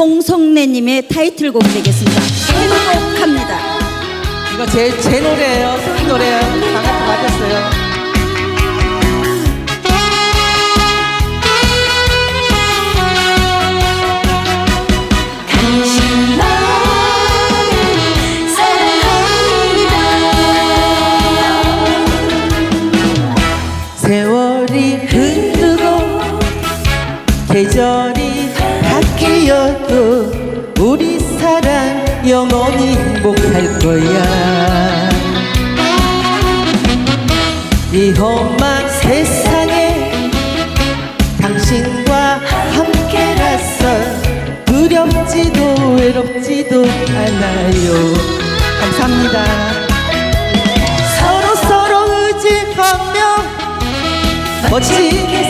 홍성래님의 타이틀곡 되겠습니다. 행복합니다. 이거 제, 제 노래예요. 승희 노래예요. 다 같이 맞았어요. 당신만을 사랑합니다 세월이 흐르고 계절이 바뀌어도 우리 사랑 영원히 행복할 거야. 이 험한 세상에 당신과 함께라서 두렵지도 외롭지도 않아요. 감사합니다. 서로 서로 의지하며 멋지게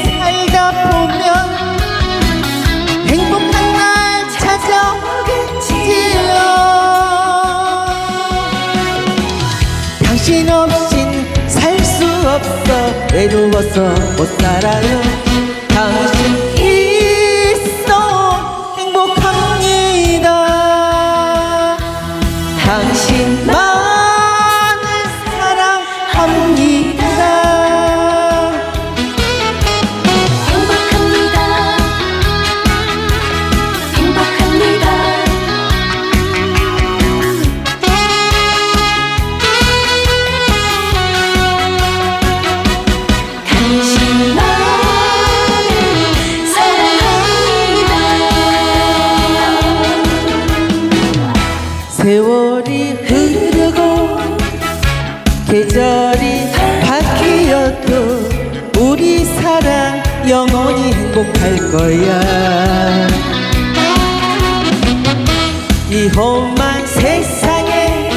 없인 살 수 없어. 외로워서 못 살아요. 당신 세월이 흐르고 계절이 바뀌어도 우리 사랑 영원히 행복할 거야. 이 험한 세상에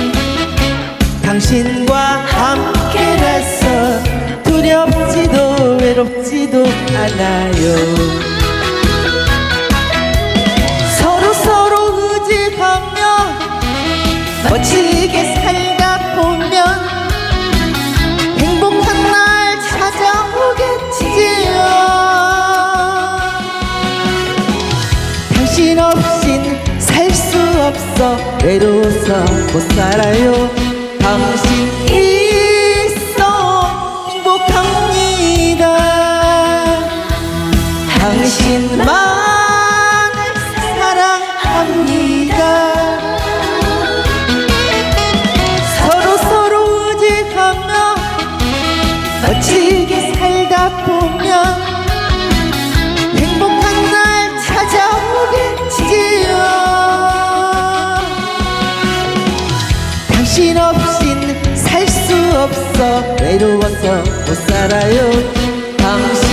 당신과 함께라서 두렵지도 외롭지도 않아요 살다 보면 행복한 날 찾아오겠지요. 당신 없인 살 수 없어 외로워서 못 살아요. 당신 있어 행복합니다. 당신만 멋지게 살다 보면 행복한 날 찾아오겠지요. 당신 없인 살 수 없어. 외로워서 못 살아요. 당신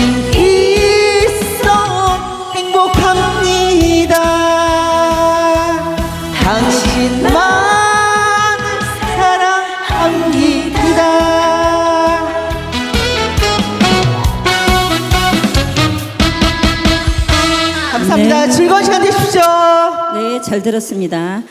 감사합니다 네. 즐거운 시간 되십시오 네, 잘 들었습니다.